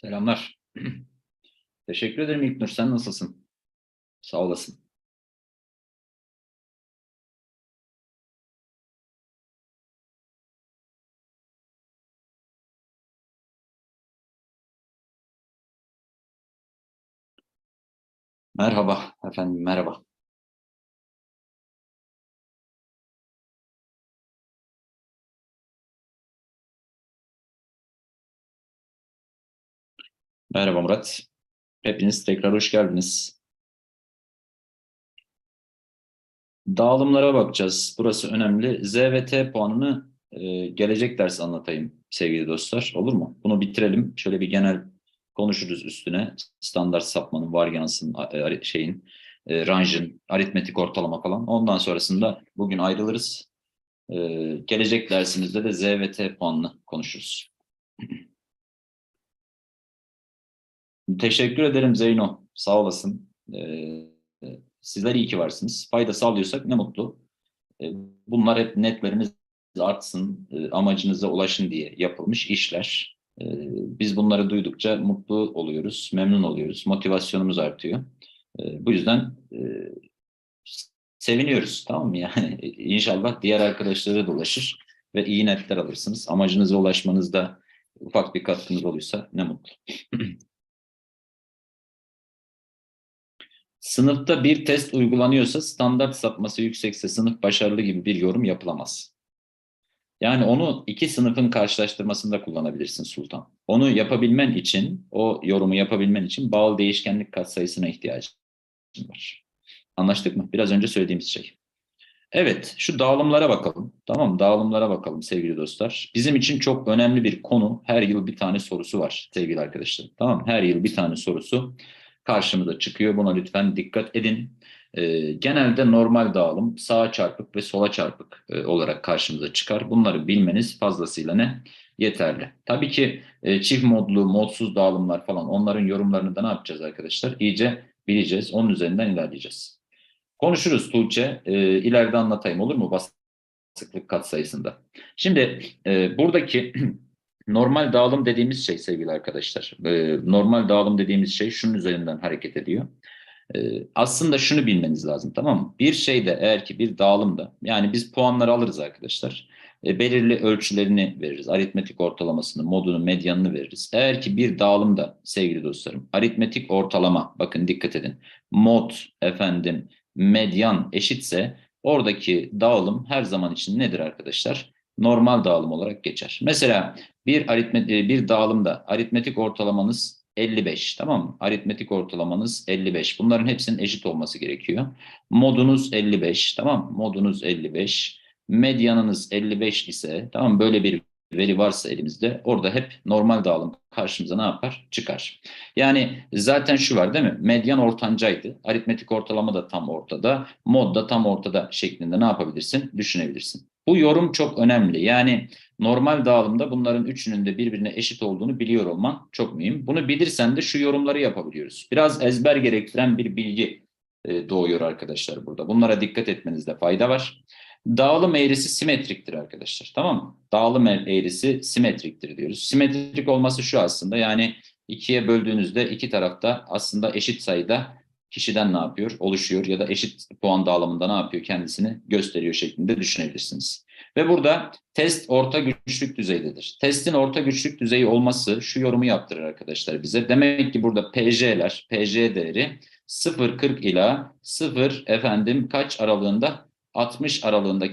Selamlar. Teşekkür ederim İlknur. Sen nasılsın? Sağ olasın. Merhaba efendim, merhaba. Merhaba Murat. Hepiniz tekrar hoş geldiniz. Dağılımlara bakacağız. Burası önemli. Z ve T puanını e, gelecek ders anlatayım sevgili dostlar. Olur mu? Bunu bitirelim. Şöyle bir genel konuşuruz üstüne. Standart sapmanın, varyansın, e, şeyin, e, ranjın, aritmetik ortalama falan. Ondan sonrasında bugün ayrılırız. E, gelecek dersimizde de Z ve T puanını konuşuruz. Teşekkür ederim Zeyno. Sağ olasın. Ee, sizler iyi ki varsınız. Fayda sağlıyorsak ne mutlu. Ee, bunlar hep netleriniz artsın, e, amacınıza ulaşın diye yapılmış işler. Ee, biz bunları duydukça mutlu oluyoruz, memnun oluyoruz, motivasyonumuz artıyor. Bu yüzden e, seviniyoruz, tamam mı? Yani inşallah diğer arkadaşlara da ulaşır ve iyi netler alırsınız. Amacınıza ulaşmanızda ufak bir katkınız olursa ne mutlu. Sınıfta bir test uygulanıyorsa standart sapması yüksekse sınıf başarılı gibi bir yorum yapılamaz. Yani onu iki sınıfın karşılaştırmasında kullanabilirsin Sultan. Onu yapabilmen için, o yorumu yapabilmen için bağlı değişkenlik katsayısına ihtiyacın var. Anlaştık mı? Biraz önce söylediğimiz şey. Evet, şu dağılımlara bakalım. Tamam? Dağılımlara bakalım sevgili dostlar. Bizim için çok önemli bir konu. Her yıl bir tane sorusu var sevgili arkadaşlar. Tamam? Her yıl bir tane sorusu karşımıza çıkıyor. Buna lütfen dikkat edin. Ee, genelde normal dağılım sağa çarpık ve sola çarpık e, olarak karşımıza çıkar. Bunları bilmeniz fazlasıyla ne? Yeterli. Tabii ki e, çift modlu, modsuz dağılımlar falan onların yorumlarını da ne yapacağız arkadaşlar? İyice bileceğiz. Onun üzerinden ilerleyeceğiz. Konuşuruz Tuğçe. E, ileride anlatayım olur mu? Basıklık katsayısında. Şimdi e, buradaki normal dağılım dediğimiz şey sevgili arkadaşlar. e, normal dağılım dediğimiz şey şunun üzerinden hareket ediyor. E, aslında şunu bilmeniz lazım tamam mı? Bir şeyde eğer ki bir dağılımda yani biz puanları alırız arkadaşlar. E, belirli ölçülerini veririz. Aritmetik ortalamasını, modunu, medyanını veririz. Eğer ki bir dağılımda sevgili dostlarım aritmetik ortalama bakın dikkat edin. Mod efendim medyan eşitse oradaki dağılım her zaman için nedir arkadaşlar? Normal dağılım olarak geçer. Mesela bir aritmet bir dağılımda aritmetik ortalamanız 55 tamam mı? Aritmetik ortalamanız 55. Bunların hepsinin eşit olması gerekiyor. Modunuz 55 tamam mı? Modunuz 55. Medyanınız 55 ise tamam mı? Böyle bir veri varsa elimizde orada hep normal dağılım karşımıza ne yapar? Çıkar. Yani zaten şu var değil mi? Medyan ortancaydı. Aritmetik ortalama da tam ortada. Mod da tam ortada şeklinde ne yapabilirsin? Düşünebilirsin. Bu yorum çok önemli. Yani normal dağılımda bunların üçünün de birbirine eşit olduğunu biliyor olman çok mühim. Bunu bilirsen de şu yorumları yapabiliyoruz. Biraz ezber gerektiren bir bilgi e, doğuyor arkadaşlar burada. Bunlara dikkat etmenizde fayda var. Dağılım eğrisi simetriktir arkadaşlar. Tamam mı? Dağılım eğrisi simetriktir diyoruz. Simetrik olması şu aslında yani ikiye böldüğünüzde iki tarafta aslında eşit sayıda kişiden ne yapıyor? Oluşuyor ya da eşit puan dağılımında ne yapıyor? Kendisini gösteriyor şeklinde düşünebilirsiniz. Ve burada test orta güçlük düzeydedir. Testin orta güçlük düzeyi olması şu yorumu yaptırır arkadaşlar bize. Demek ki burada PJ'ler, PJ değeri 0.40 ila 0 efendim kaç aralığında 60 aralığında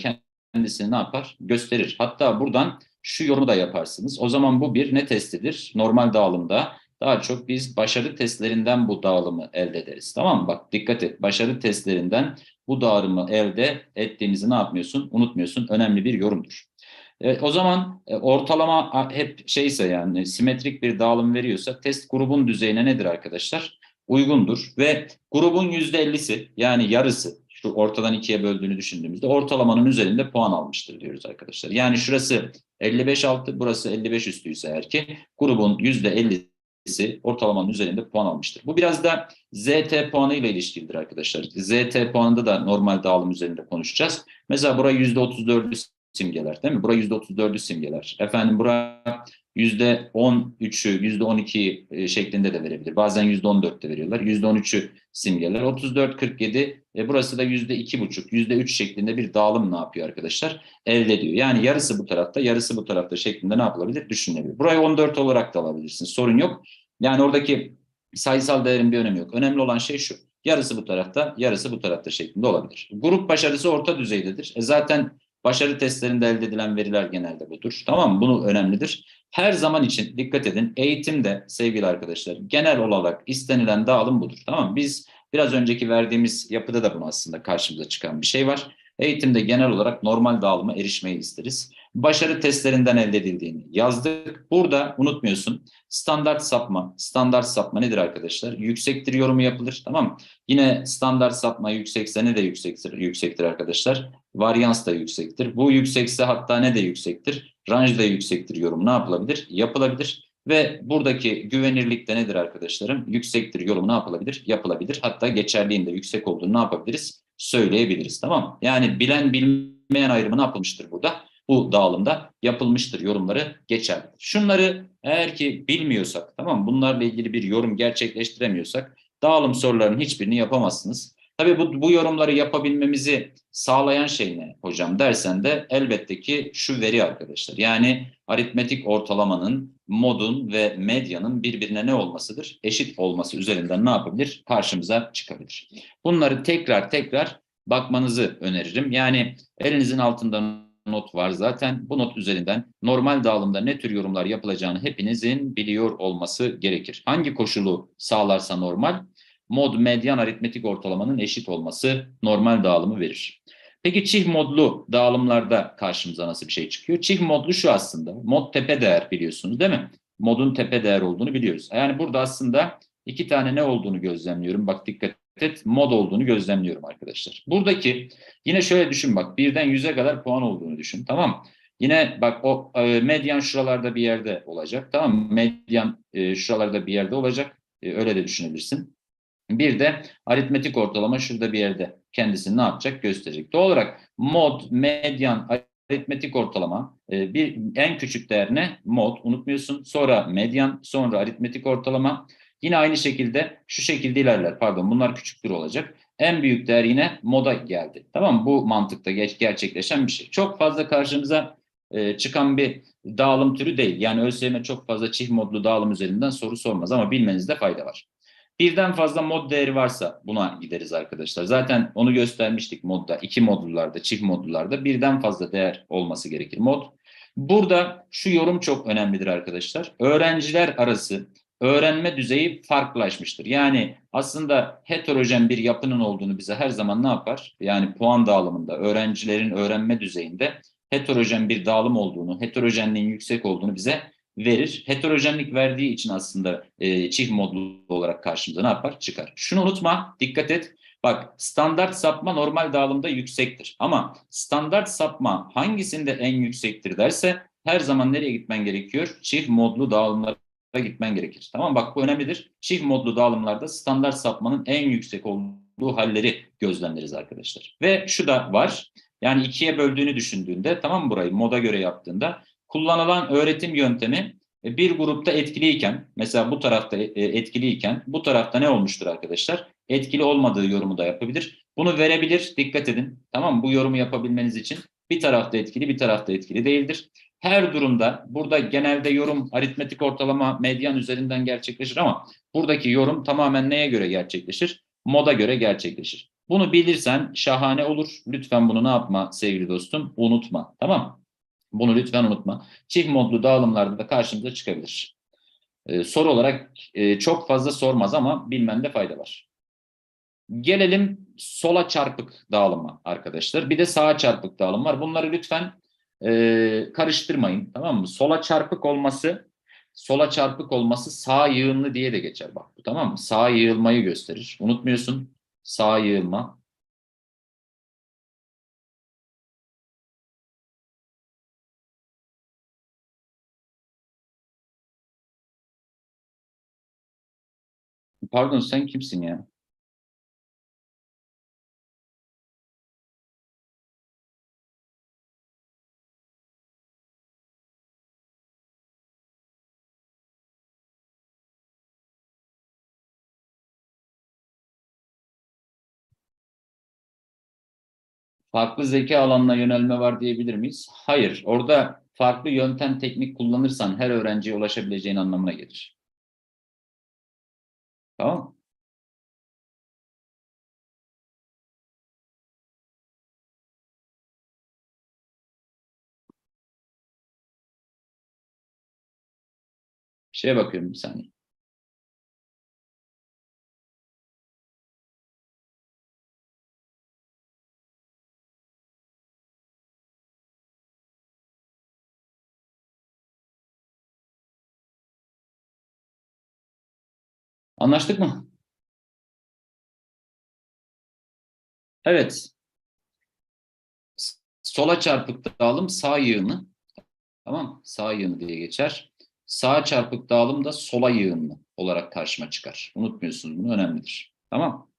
kendisini ne yapar? Gösterir. Hatta buradan şu yorumu da yaparsınız. O zaman bu bir ne testidir? Normal dağılımda daha çok biz başarı testlerinden bu dağılımı elde ederiz. Tamam mı? Bak dikkat et. Başarı testlerinden bu dağılımı elde ettiğimizi ne yapmıyorsun? Unutmuyorsun. Önemli bir yorumdur. E, o zaman e, ortalama hep şeyse yani simetrik bir dağılım veriyorsa test grubun düzeyine nedir arkadaşlar? Uygundur ve grubun %50'si yani yarısı şu ortadan ikiye böldüğünü düşündüğümüzde ortalamanın üzerinde puan almıştır diyoruz arkadaşlar. Yani şurası 55 altı burası 55 üstüyse eğer ki grubun %50'si ortalamanın üzerinde puan almıştır. Bu biraz da ZT puanı ile ilişkilidir arkadaşlar. ZT puanında da normal dağılım üzerinde konuşacağız. Mesela burayı %34'ü simgeler değil mi? Bura %34'ü simgeler. Efendim bura %13'ü, %12'yi e, şeklinde de verebilir. Bazen %14 de veriyorlar. %13'ü simgeler. 34, 47, e, burası da %2,5, %3 şeklinde bir dağılım ne yapıyor arkadaşlar? Elde ediyor. Yani yarısı bu tarafta, yarısı bu tarafta şeklinde ne yapılabilir? Düşünülebilir. Burayı 14 olarak da alabilirsin. Sorun yok. Yani oradaki sayısal değerin bir önemi yok. Önemli olan şey şu. Yarısı bu tarafta, yarısı bu tarafta şeklinde olabilir. Grup başarısı orta düzeydedir. E zaten başarı testlerinde elde edilen veriler genelde budur. Tamam mı? Bunu önemlidir. Her zaman için dikkat edin. Eğitimde sevgili arkadaşlar genel olarak istenilen dağılım budur. Tamam mı? Biz biraz önceki verdiğimiz yapıda da bunu aslında karşımıza çıkan bir şey var. Eğitimde genel olarak normal dağılıma erişmeyi isteriz. Başarı testlerinden elde edildiğini yazdık. Burada unutmuyorsun standart sapma. Standart sapma nedir arkadaşlar? Yüksektir yorumu yapılır. Tamam mı? Yine standart sapma yüksekse ne de yüksektir, yüksektir arkadaşlar? Varyans da yüksektir. Bu yüksekse hatta ne de yüksektir? Range da yüksektir yorum ne yapılabilir? Yapılabilir. Ve buradaki güvenirlik de nedir arkadaşlarım? Yüksektir yorumu ne yapılabilir? Yapılabilir. Hatta geçerliğinde yüksek olduğunu ne yapabiliriz? Söyleyebiliriz. Tamam mı? Yani bilen bilmeyen ayrımı ne yapılmıştır burada? Bu dağılımda yapılmıştır yorumları geçerlidir. Şunları eğer ki bilmiyorsak tamam? Bunlarla ilgili bir yorum gerçekleştiremiyorsak dağılım sorularının hiçbirini yapamazsınız. Tabii bu, bu yorumları yapabilmemizi sağlayan şey ne hocam dersen de elbette ki şu veri arkadaşlar. Yani aritmetik ortalamanın, modun ve medyanın birbirine ne olmasıdır? Eşit olması üzerinden ne yapabilir? Karşımıza çıkabilir. Bunları tekrar tekrar bakmanızı öneririm. Yani elinizin altında not var zaten. Bu not üzerinden normal dağılımda ne tür yorumlar yapılacağını hepinizin biliyor olması gerekir. Hangi koşulu sağlarsa normal? mod medyan aritmetik ortalamanın eşit olması normal dağılımı verir. Peki çift modlu dağılımlarda karşımıza nasıl bir şey çıkıyor? Çift modlu şu aslında. Mod tepe değer biliyorsunuz değil mi? Modun tepe değer olduğunu biliyoruz. Yani burada aslında iki tane ne olduğunu gözlemliyorum. Bak dikkat et mod olduğunu gözlemliyorum arkadaşlar. Buradaki yine şöyle düşün bak birden yüze kadar puan olduğunu düşün tamam? Yine bak o e, medyan şuralarda bir yerde olacak tamam mı? Medyan e, şuralarda bir yerde olacak. E, öyle de düşünebilirsin. Bir de aritmetik ortalama şurada bir yerde kendisini ne yapacak gösterecek. Doğal olarak mod, medyan, aritmetik ortalama e, bir en küçük değer ne? Mod unutmuyorsun. Sonra medyan, sonra aritmetik ortalama. Yine aynı şekilde şu şekilde ilerler. Pardon bunlar küçüktür olacak. En büyük değer yine moda geldi. Tamam mı? Bu mantıkta gerçekleşen bir şey. Çok fazla karşımıza e, çıkan bir dağılım türü değil. Yani ÖSYM çok fazla çift modlu dağılım üzerinden soru sormaz ama bilmenizde fayda var. Birden fazla mod değeri varsa buna gideriz arkadaşlar. Zaten onu göstermiştik modda. iki modullarda, çift modullarda birden fazla değer olması gerekir mod. Burada şu yorum çok önemlidir arkadaşlar. Öğrenciler arası öğrenme düzeyi farklılaşmıştır. Yani aslında heterojen bir yapının olduğunu bize her zaman ne yapar? Yani puan dağılımında öğrencilerin öğrenme düzeyinde heterojen bir dağılım olduğunu, heterojenliğin yüksek olduğunu bize verir. Heterojenlik verdiği için aslında e, çift modlu olarak karşımıza ne yapar? Çıkar. Şunu unutma, dikkat et. Bak standart sapma normal dağılımda yüksektir. Ama standart sapma hangisinde en yüksektir derse her zaman nereye gitmen gerekiyor? Çift modlu dağılımlara gitmen gerekir. Tamam bak bu önemlidir. Çift modlu dağılımlarda standart sapmanın en yüksek olduğu halleri gözlemleriz arkadaşlar. Ve şu da var. Yani ikiye böldüğünü düşündüğünde tamam mı burayı moda göre yaptığında kullanılan öğretim yöntemi e, bir grupta etkiliyken mesela bu tarafta e, etkiliyken bu tarafta ne olmuştur arkadaşlar? Etkili olmadığı yorumu da yapabilir. Bunu verebilir. Dikkat edin. Tamam mı? Bu yorumu yapabilmeniz için bir tarafta etkili bir tarafta etkili değildir. Her durumda burada genelde yorum aritmetik ortalama medyan üzerinden gerçekleşir ama buradaki yorum tamamen neye göre gerçekleşir? Moda göre gerçekleşir. Bunu bilirsen şahane olur. Lütfen bunu ne yapma sevgili dostum? Unutma. Tamam mı? Bunu lütfen unutma. Çift modlu dağılımlarda da karşımıza çıkabilir. Ee, soru olarak e, çok fazla sormaz ama bilmende fayda var. Gelelim sola çarpık dağılıma arkadaşlar. Bir de sağa çarpık dağılım var. Bunları lütfen e, karıştırmayın. Tamam mı? Sola çarpık olması sola çarpık olması sağ yığınlı diye de geçer bak bu tamam mı? Sağ yığılmayı gösterir. Unutmuyorsun. Sağ yığılma. Pardon sen kimsin ya? Farklı zeka alanına yönelme var diyebilir miyiz? Hayır. Orada farklı yöntem, teknik kullanırsan her öğrenciye ulaşabileceğin anlamına gelir. Tamam? Şeye bakıyorum bir saniye. Anlaştık mı? Evet. Sola çarpık dağılım sağ yığını. Tamam Sağ yığını diye geçer. Sağ çarpık dağılım da sola yığınlı olarak karşıma çıkar. Unutmuyorsunuz bunu önemlidir. Tamam.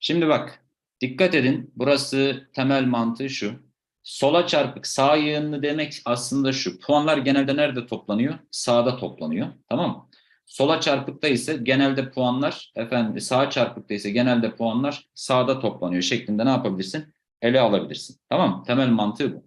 Şimdi bak dikkat edin burası temel mantığı şu. Sola çarpık sağ yığınlı demek aslında şu. Puanlar genelde nerede toplanıyor? Sağda toplanıyor. Tamam mı? Sola çarpıkta ise genelde puanlar efendim sağa çarpıkta ise genelde puanlar sağda toplanıyor şeklinde ne yapabilirsin? Ele alabilirsin. Tamam mı? Temel mantığı bu.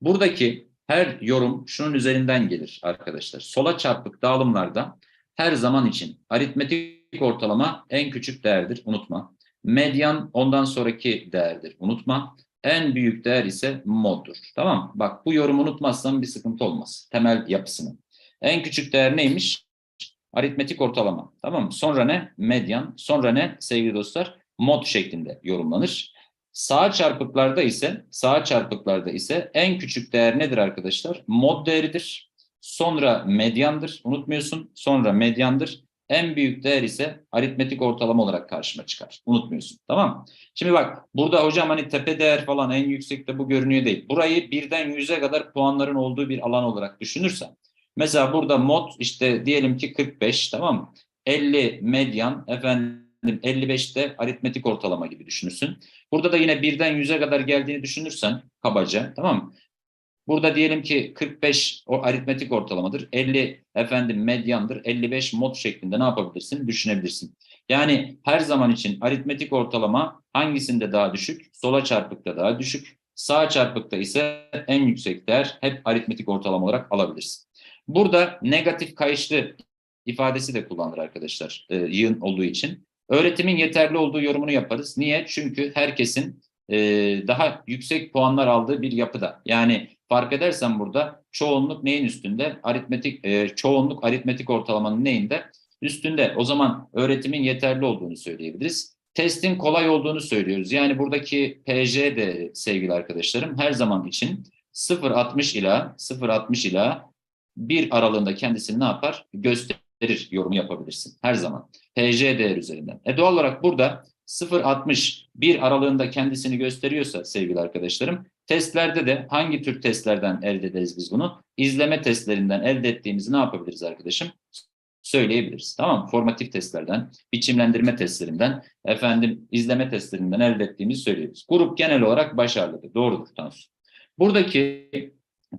Buradaki her yorum şunun üzerinden gelir arkadaşlar. Sola çarpık dağılımlarda her zaman için aritmetik ortalama en küçük değerdir. Unutma. Medyan ondan sonraki değerdir. Unutma. En büyük değer ise moddur. Tamam Bak bu yorumu unutmazsan bir sıkıntı olmaz. Temel yapısını. En küçük değer neymiş? Aritmetik ortalama. Tamam mı? Sonra ne? Medyan. Sonra ne? Sevgili dostlar mod şeklinde yorumlanır. Sağ çarpıklarda ise sağ çarpıklarda ise en küçük değer nedir arkadaşlar? Mod değeridir. Sonra medyandır. Unutmuyorsun. Sonra medyandır. En büyük değer ise aritmetik ortalama olarak karşıma çıkar. Unutmuyorsun. Tamam Şimdi bak burada hocam hani tepe değer falan en yüksekte bu görünüyor değil. Burayı birden yüze kadar puanların olduğu bir alan olarak düşünürsen. Mesela burada mod işte diyelim ki 45 tamam mı? 50 medyan efendim 55'te aritmetik ortalama gibi düşünürsün. Burada da yine birden 100'e kadar geldiğini düşünürsen kabaca tamam mı? Burada diyelim ki 45 o aritmetik ortalamadır. 50 efendim medyandır. 55 mod şeklinde ne yapabilirsin? Düşünebilirsin. Yani her zaman için aritmetik ortalama hangisinde daha düşük? Sola çarpıkta daha düşük. Sağ çarpıkta ise en yüksek değer hep aritmetik ortalama olarak alabilirsin. Burada negatif kayışlı ifadesi de kullanılır arkadaşlar e, yığın olduğu için. Öğretimin yeterli olduğu yorumunu yaparız. Niye? Çünkü herkesin e, daha yüksek puanlar aldığı bir yapıda. Yani fark edersen burada çoğunluk neyin üstünde? Aritmetik e, çoğunluk aritmetik ortalamanın neyinde? Üstünde. O zaman öğretimin yeterli olduğunu söyleyebiliriz. Testin kolay olduğunu söylüyoruz. Yani buradaki PJ de sevgili arkadaşlarım her zaman için 0.60 ila 0.60 ila bir aralığında kendisini ne yapar? Gösterir yorumu yapabilirsin her zaman. PJ değer üzerinden. E doğal olarak burada 0.60 bir aralığında kendisini gösteriyorsa sevgili arkadaşlarım testlerde de hangi tür testlerden elde ederiz biz bunu? İzleme testlerinden elde ettiğimizi ne yapabiliriz arkadaşım? Söyleyebiliriz. Tamam mı? Formatif testlerden, biçimlendirme testlerinden, efendim izleme testlerinden elde ettiğimizi söyleyebiliriz. Grup genel olarak başarılıdır. Doğrudur Tansu. Buradaki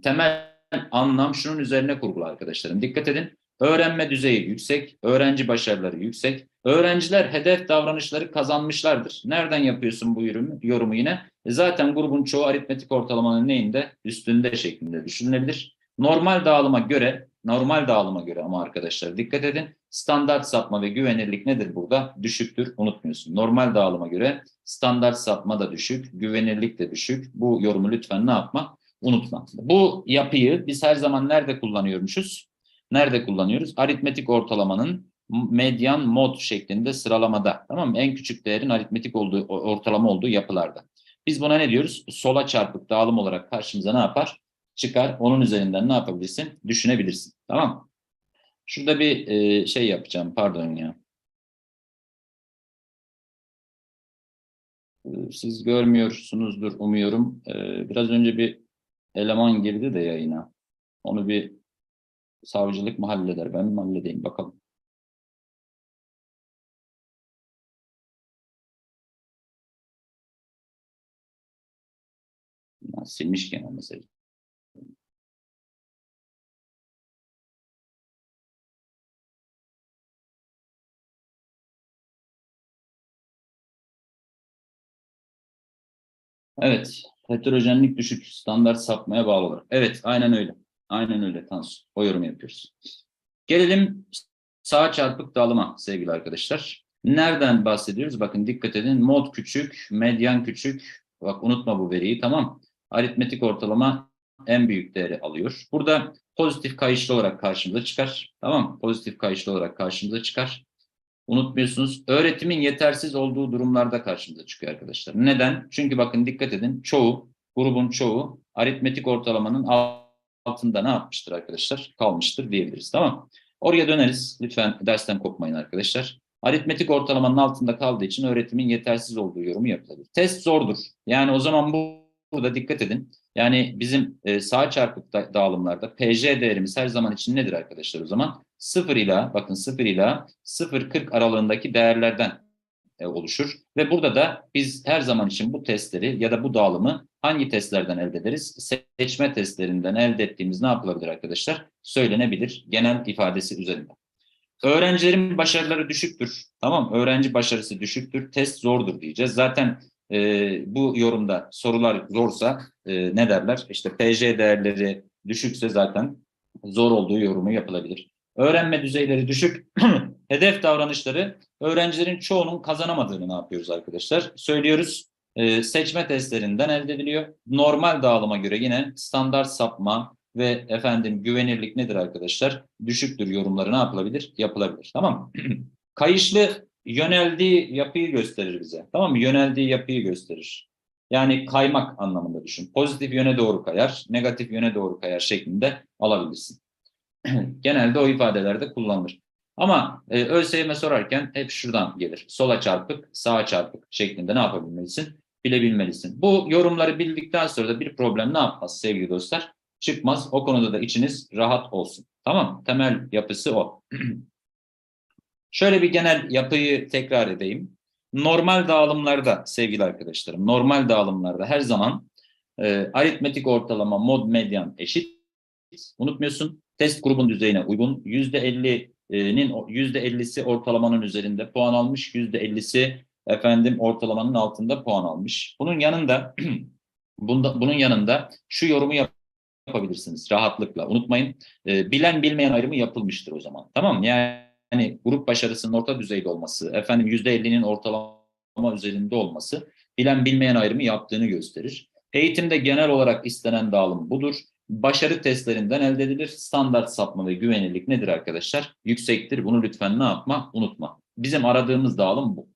temel anlam şunun üzerine kurulu arkadaşlarım. Dikkat edin. Öğrenme düzeyi yüksek, öğrenci başarıları yüksek. Öğrenciler hedef davranışları kazanmışlardır. Nereden yapıyorsun bu yorumu, yorumu yine? E zaten grubun çoğu aritmetik ortalamanın neyinde? Üstünde şeklinde düşünülebilir. Normal dağılıma göre, normal dağılıma göre ama arkadaşlar dikkat edin. Standart sapma ve güvenirlik nedir burada? Düşüktür, unutmuyorsun. Normal dağılıma göre standart sapma da düşük, güvenirlik de düşük. Bu yorumu lütfen ne yapma? Unutma. Bu yapıyı biz her zaman nerede kullanıyormuşuz? Nerede kullanıyoruz? Aritmetik ortalamanın medyan mod şeklinde sıralamada. Tamam mı? En küçük değerin aritmetik olduğu ortalama olduğu yapılarda. Biz buna ne diyoruz? Sola çarpık dağılım olarak karşımıza ne yapar? Çıkar. Onun üzerinden ne yapabilirsin? Düşünebilirsin. Tamam mı? Şurada bir e, şey yapacağım. Pardon ya. Siz görmüyorsunuzdur umuyorum. E, biraz önce bir eleman girdi de yayına. Onu bir savcılık mı halleder? Ben mi halledeyim bakalım. Ya, silmiş gene mesajı. Evet, Heterojenlik düşük, standart sapmaya bağlı olarak. Evet, aynen öyle. Aynen öyle Tansu. O yorumu yapıyoruz. Gelelim sağ çarpık dağılıma sevgili arkadaşlar. Nereden bahsediyoruz? Bakın dikkat edin. Mod küçük, medyan küçük. Bak unutma bu veriyi tamam. Aritmetik ortalama en büyük değeri alıyor. Burada pozitif kayışlı olarak karşımıza çıkar. Tamam Pozitif kayışlı olarak karşımıza çıkar. Unutmuyorsunuz. Öğretimin yetersiz olduğu durumlarda karşımıza çıkıyor arkadaşlar. Neden? Çünkü bakın dikkat edin. Çoğu, grubun çoğu aritmetik ortalamanın altında ne yapmıştır arkadaşlar? Kalmıştır diyebiliriz. Tamam Oraya döneriz. Lütfen dersten kopmayın arkadaşlar. Aritmetik ortalamanın altında kaldığı için öğretimin yetersiz olduğu yorumu yapılabilir. Test zordur. Yani o zaman bu, burada dikkat edin. Yani bizim e, sağ çarpık da, dağılımlarda PJ değerimiz her zaman için nedir arkadaşlar o zaman? 0 ila bakın 0 ila 0-40 aralığındaki değerlerden e, oluşur. Ve burada da biz her zaman için bu testleri ya da bu dağılımı hangi testlerden elde ederiz? Seçme testlerinden elde ettiğimiz ne yapılabilir arkadaşlar? Söylenebilir genel ifadesi üzerinde. Öğrencilerin başarıları düşüktür. Tamam Öğrenci başarısı düşüktür. Test zordur diyeceğiz. Zaten e, bu yorumda sorular zorsa e, ne derler? İşte PJ değerleri düşükse zaten zor olduğu yorumu yapılabilir. Öğrenme düzeyleri düşük. Hedef davranışları öğrencilerin çoğunun kazanamadığını ne yapıyoruz arkadaşlar? Söylüyoruz. E, seçme testlerinden elde ediliyor. Normal dağılıma göre yine standart sapma ve efendim güvenirlik nedir arkadaşlar? Düşüktür yorumları ne yapılabilir? Yapılabilir. Tamam mı? Kayışlı yöneldiği yapıyı gösterir bize. Tamam mı? Yöneldiği yapıyı gösterir. Yani kaymak anlamında düşün. Pozitif yöne doğru kayar, negatif yöne doğru kayar şeklinde alabilirsin. Genelde o ifadelerde kullanılır. Ama e, ÖSYM sorarken hep şuradan gelir. Sola çarpık, sağa çarpık şeklinde ne yapabilmelisin? Bilebilmelisin. Bu yorumları bildikten sonra da bir problem ne yapmaz sevgili dostlar? Çıkmaz. O konuda da içiniz rahat olsun. Tamam Temel yapısı o. Şöyle bir genel yapıyı tekrar edeyim. Normal dağılımlarda sevgili arkadaşlarım, normal dağılımlarda her zaman e, aritmetik ortalama mod medyan eşit. Unutmuyorsun. Test grubun düzeyine uygun. %50'nin %50'si ortalamanın üzerinde puan almış, %50'si efendim ortalamanın altında puan almış. Bunun yanında bunda, bunun yanında şu yorumu yap yapabilirsiniz rahatlıkla. Unutmayın e, bilen bilmeyen ayrımı yapılmıştır o zaman. Tamam mı? Yani grup başarısının orta düzeyde olması, efendim %50'nin ortalama üzerinde olması bilen bilmeyen ayrımı yaptığını gösterir. Eğitimde genel olarak istenen dağılım budur. Başarı testlerinden elde edilir. Standart sapma ve güvenilirlik nedir arkadaşlar? Yüksektir. Bunu lütfen ne yapma? Unutma. Bizim aradığımız dağılım bu.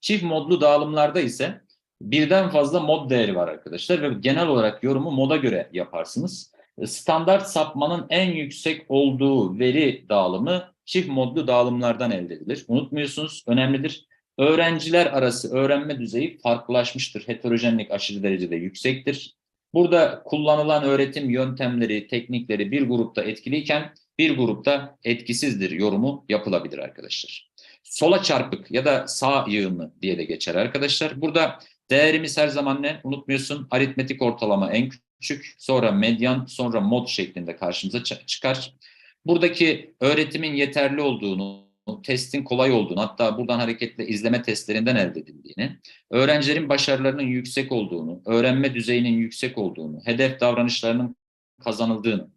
Çift modlu dağılımlarda ise birden fazla mod değeri var arkadaşlar ve genel olarak yorumu moda göre yaparsınız. Standart sapmanın en yüksek olduğu veri dağılımı çift modlu dağılımlardan elde edilir. Unutmuyorsunuz, önemlidir. Öğrenciler arası öğrenme düzeyi farklılaşmıştır. Heterojenlik aşırı derecede yüksektir. Burada kullanılan öğretim yöntemleri, teknikleri bir grupta etkiliyken bir grupta etkisizdir yorumu yapılabilir arkadaşlar. Sola çarpık ya da sağ yığınlı diye de geçer arkadaşlar. Burada değerimiz her zaman ne? Unutmuyorsun aritmetik ortalama en küçük, sonra medyan, sonra mod şeklinde karşımıza çıkar buradaki öğretimin yeterli olduğunu, testin kolay olduğunu, hatta buradan hareketle izleme testlerinden elde edildiğini, öğrencilerin başarılarının yüksek olduğunu, öğrenme düzeyinin yüksek olduğunu, hedef davranışlarının kazanıldığını,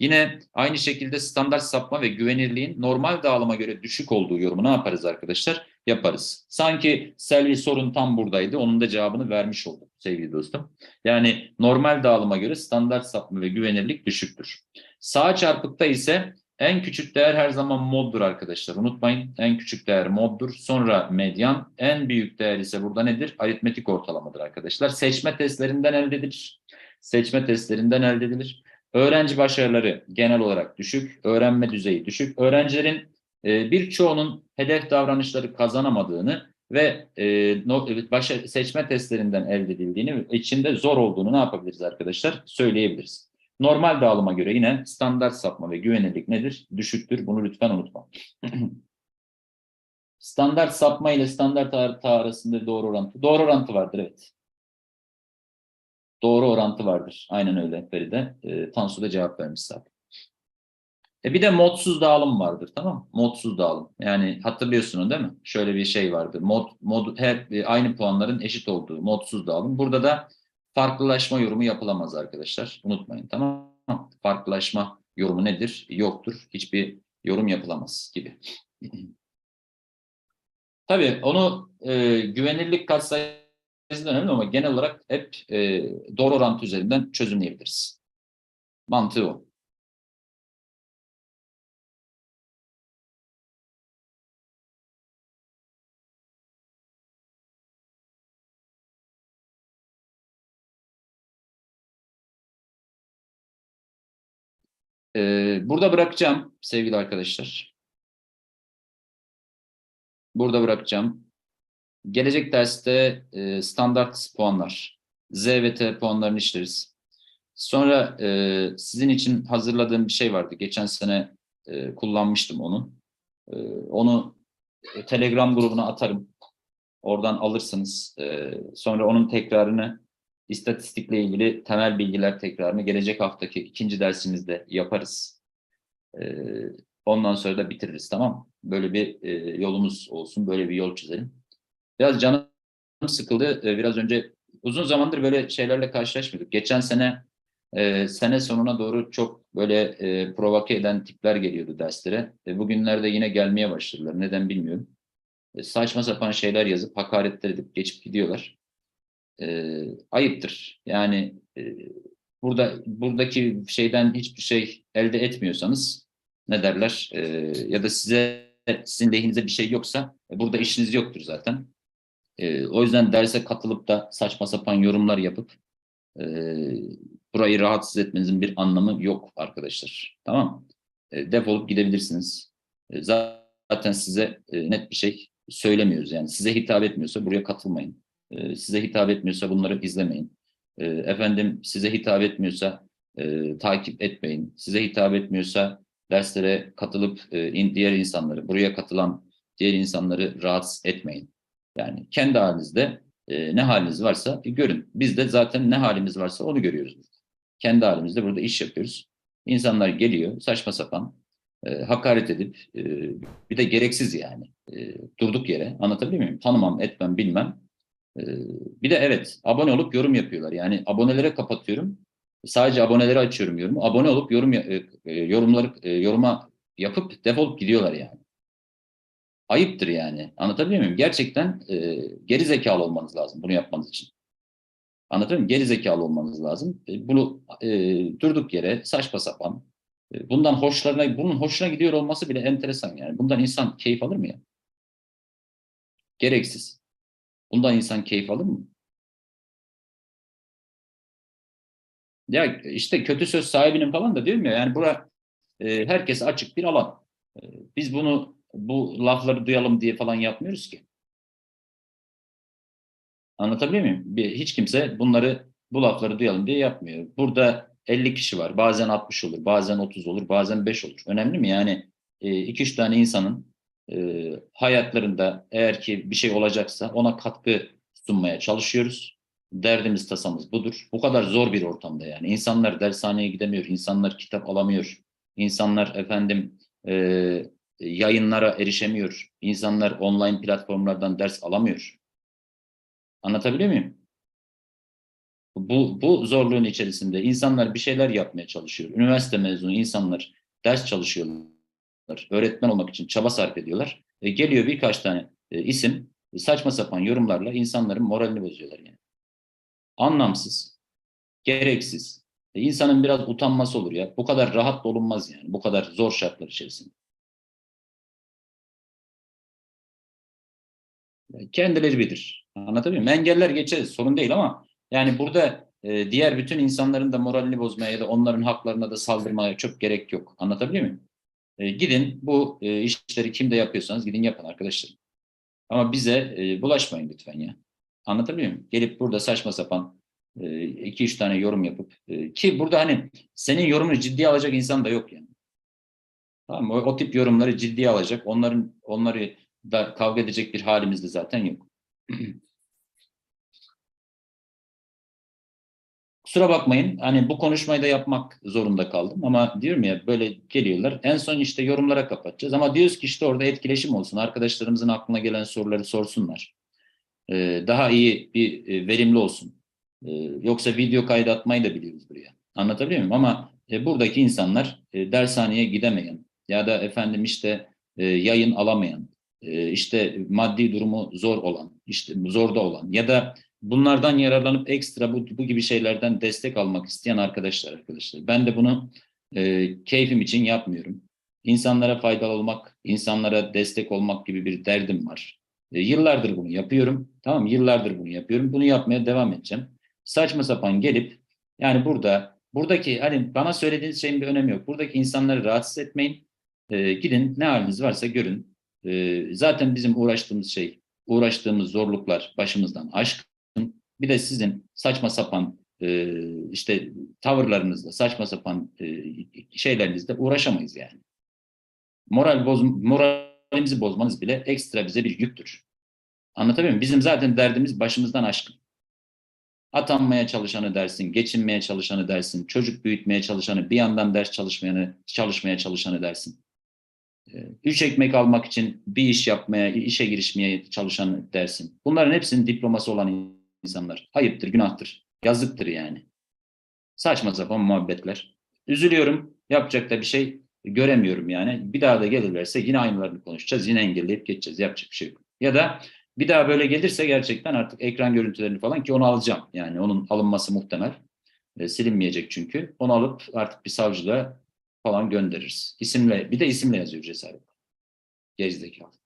yine aynı şekilde standart sapma ve güvenirliğin normal dağılıma göre düşük olduğu yorumu ne yaparız arkadaşlar? Yaparız. Sanki Selvi sorun tam buradaydı, onun da cevabını vermiş olduk sevgili dostum. Yani normal dağılıma göre standart sapma ve güvenirlik düşüktür. Sağ çarpıkta ise en küçük değer her zaman moddur arkadaşlar. Unutmayın en küçük değer moddur. Sonra medyan. En büyük değer ise burada nedir? Aritmetik ortalamadır arkadaşlar. Seçme testlerinden elde edilir. Seçme testlerinden elde edilir. Öğrenci başarıları genel olarak düşük. Öğrenme düzeyi düşük. Öğrencilerin e, birçoğunun hedef davranışları kazanamadığını ve e, başa, seçme testlerinden elde edildiğini içinde zor olduğunu ne yapabiliriz arkadaşlar? Söyleyebiliriz. Normal dağılıma göre yine standart sapma ve güvenilirlik nedir? Düşüktür. Bunu lütfen unutma. standart sapma ile standart ağırlık arasında doğru orantı. Doğru orantı vardır evet. Doğru orantı vardır. Aynen öyle Feride. E, Tansu da cevap vermiş zaten. E bir de modsuz dağılım vardır tamam mı? Modsuz dağılım. Yani hatırlıyorsunuz değil mi? Şöyle bir şey vardı. Mod, mod her aynı puanların eşit olduğu modsuz dağılım. Burada da Farklılaşma yorumu yapılamaz arkadaşlar. Unutmayın tamam mı? Farklılaşma yorumu nedir? Yoktur. Hiçbir yorum yapılamaz gibi. Tabii onu e, güvenirlik katsayısı önemli ama genel olarak hep e, doğru orantı üzerinden çözümleyebiliriz. Mantığı o. Ee, burada bırakacağım sevgili arkadaşlar. Burada bırakacağım. Gelecek derste e, standart puanlar, Z ve T puanlarını işleriz. Sonra e, sizin için hazırladığım bir şey vardı. Geçen sene e, kullanmıştım onu. E, onu e, Telegram grubuna atarım. Oradan alırsınız. E, sonra onun tekrarını istatistikle ilgili temel bilgiler tekrarını gelecek haftaki ikinci dersimizde yaparız. E, ondan sonra da bitiririz tamam mı? Böyle bir e, yolumuz olsun, böyle bir yol çizelim. Biraz canım sıkıldı. E, biraz önce uzun zamandır böyle şeylerle karşılaşmıyorduk. Geçen sene e, sene sonuna doğru çok böyle e, provoke eden tipler geliyordu derslere. E, bugünlerde yine gelmeye başladılar. Neden bilmiyorum. E, saçma sapan şeyler yazıp hakaretler edip geçip gidiyorlar. E, ayıptır. Yani e, burada buradaki şeyden hiçbir şey elde etmiyorsanız ne derler e, ya da size sizin lehinize bir şey yoksa e, burada işiniz yoktur zaten. E, o yüzden derse katılıp da saçma sapan yorumlar yapıp e, burayı rahatsız etmenizin bir anlamı yok arkadaşlar. Tamam e, Defolup gidebilirsiniz. E, zaten size e, net bir şey söylemiyoruz. Yani size hitap etmiyorsa buraya katılmayın. E, size hitap etmiyorsa bunları izlemeyin. E, efendim size hitap etmiyorsa e, takip etmeyin. Size hitap etmiyorsa derslere katılıp e, diğer insanları, buraya katılan diğer insanları rahatsız etmeyin. Yani kendi halinizde e, ne haliniz varsa e, görün. Biz de zaten ne halimiz varsa onu görüyoruz. Kendi halimizde burada iş yapıyoruz. İnsanlar geliyor saçma sapan e, hakaret edip e, bir de gereksiz yani e, durduk yere anlatabiliyor muyum? Tanımam, etmem, bilmem. E, bir de evet abone olup yorum yapıyorlar. Yani abonelere kapatıyorum. Sadece aboneleri açıyorum yorumu. Abone olup yorum e, e, yorumları e, yoruma yapıp defolup gidiyorlar yani. Ayıptır yani. Anlatabiliyor muyum? Gerçekten geri zekalı olmanız lazım bunu yapmanız için. Anlatabiliyor muyum? Geri zekalı olmanız lazım. Bunu durduk yere saçma sapan bundan hoşlarına bunun hoşuna gidiyor olması bile enteresan yani. Bundan insan keyif alır mı ya? Gereksiz. Bundan insan keyif alır mı? Ya işte kötü söz sahibinin falan da diyorum ya yani bura e, herkese açık bir alan. E, biz bunu bu lafları duyalım diye falan yapmıyoruz ki. Anlatabiliyor muyum? Bir, hiç kimse bunları bu lafları duyalım diye yapmıyor. Burada 50 kişi var. Bazen 60 olur, bazen 30 olur, bazen 5 olur. Önemli mi? Yani 2-3 tane insanın e, hayatlarında eğer ki bir şey olacaksa ona katkı sunmaya çalışıyoruz. Derdimiz, tasamız budur. Bu kadar zor bir ortamda yani. İnsanlar dershaneye gidemiyor, insanlar kitap alamıyor, insanlar efendim e, yayınlara erişemiyor, insanlar online platformlardan ders alamıyor. Anlatabiliyor muyum? Bu, bu zorluğun içerisinde insanlar bir şeyler yapmaya çalışıyor. Üniversite mezunu insanlar ders çalışıyorlar. Öğretmen olmak için çaba sarf ediyorlar. E, geliyor birkaç tane e, isim e, saçma sapan yorumlarla insanların moralini bozuyorlar yani. Anlamsız, gereksiz. E, insanın biraz utanması olur ya. Bu kadar rahat olunmaz yani. Bu kadar zor şartlar içerisinde. Kendileri bilir. Anlatabiliyor muyum? Engeller geçeriz. Sorun değil ama yani burada e, diğer bütün insanların da moralini bozmaya ya da onların haklarına da saldırmaya çok gerek yok. Anlatabiliyor muyum? E, gidin bu e, işleri kimde yapıyorsanız gidin yapın arkadaşlar. Ama bize e, bulaşmayın lütfen ya. Anlatabiliyor muyum? Gelip burada saçma sapan e, iki üç tane yorum yapıp e, ki burada hani senin yorumunu ciddiye alacak insan da yok yani. Tamam? O, o tip yorumları ciddiye alacak. Onların onları da kavga edecek bir halimiz de zaten yok. Kusura bakmayın. Hani bu konuşmayı da yapmak zorunda kaldım ama diyorum ya böyle geliyorlar. En son işte yorumlara kapatacağız ama diyoruz ki işte orada etkileşim olsun. Arkadaşlarımızın aklına gelen soruları sorsunlar. Ee, daha iyi bir e, verimli olsun. E, yoksa video kaydı atmayı da biliyoruz buraya. Anlatabiliyor muyum? Ama e, buradaki insanlar e, dershaneye gidemeyen ya da efendim işte e, yayın alamayan, e, işte maddi durumu zor olan, işte zorda olan ya da bunlardan yararlanıp ekstra bu, bu gibi şeylerden destek almak isteyen arkadaşlar arkadaşlar. Ben de bunu e, keyfim için yapmıyorum. İnsanlara faydalı olmak, insanlara destek olmak gibi bir derdim var. E, yıllardır bunu yapıyorum. Tamam yıllardır bunu yapıyorum. Bunu yapmaya devam edeceğim. Saçma sapan gelip yani burada buradaki hani bana söylediğiniz şeyin bir önemi yok. Buradaki insanları rahatsız etmeyin. E, gidin ne haliniz varsa görün. E, zaten bizim uğraştığımız şey, uğraştığımız zorluklar başımızdan aşkın. Bir de sizin saçma sapan e, işte tavırlarınızla, saçma sapan e, şeylerinizle uğraşamayız yani. Moral boz, moralimizi bozmanız bile ekstra bize bir yüktür. Anlatabiliyor muyum? Bizim zaten derdimiz başımızdan aşkın. Atanmaya çalışanı dersin, geçinmeye çalışanı dersin, çocuk büyütmeye çalışanı, bir yandan ders çalışmayanı, çalışmaya çalışanı dersin. Ee, Üç ekmek almak için bir iş yapmaya, işe girişmeye çalışan dersin. Bunların hepsinin diploması olan insanlar. Ayıptır, günahtır, yazıktır yani. Saçma sapan muhabbetler. Üzülüyorum, yapacak da bir şey göremiyorum yani. Bir daha da gelirlerse yine aynılarını konuşacağız, yine engelleyip geçeceğiz. Yapacak bir şey yok. Ya da bir daha böyle gelirse gerçekten artık ekran görüntülerini falan ki onu alacağım. Yani onun alınması muhtemel. E, silinmeyecek çünkü. Onu alıp artık bir savcılığa falan göndeririz. İsimle, bir de isimle yazıyor cesaret. Gerizekalı.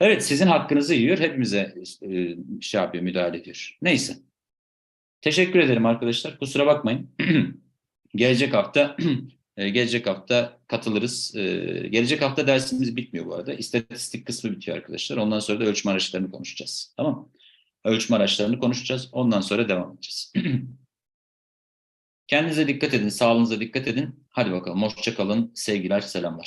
Evet sizin hakkınızı yiyor. Hepimize e, şey yapıyor, müdahale ediyor. Neyse. Teşekkür ederim arkadaşlar. Kusura bakmayın. gelecek hafta e, gelecek hafta katılırız. E, gelecek hafta dersimiz bitmiyor bu arada. İstatistik kısmı bitiyor arkadaşlar. Ondan sonra da ölçme araçlarını konuşacağız. Tamam mı? Ölçme araçlarını konuşacağız. Ondan sonra devam edeceğiz. Kendinize dikkat edin, sağlığınıza dikkat edin. Hadi bakalım, hoşça kalın, sevgiler, selamlar.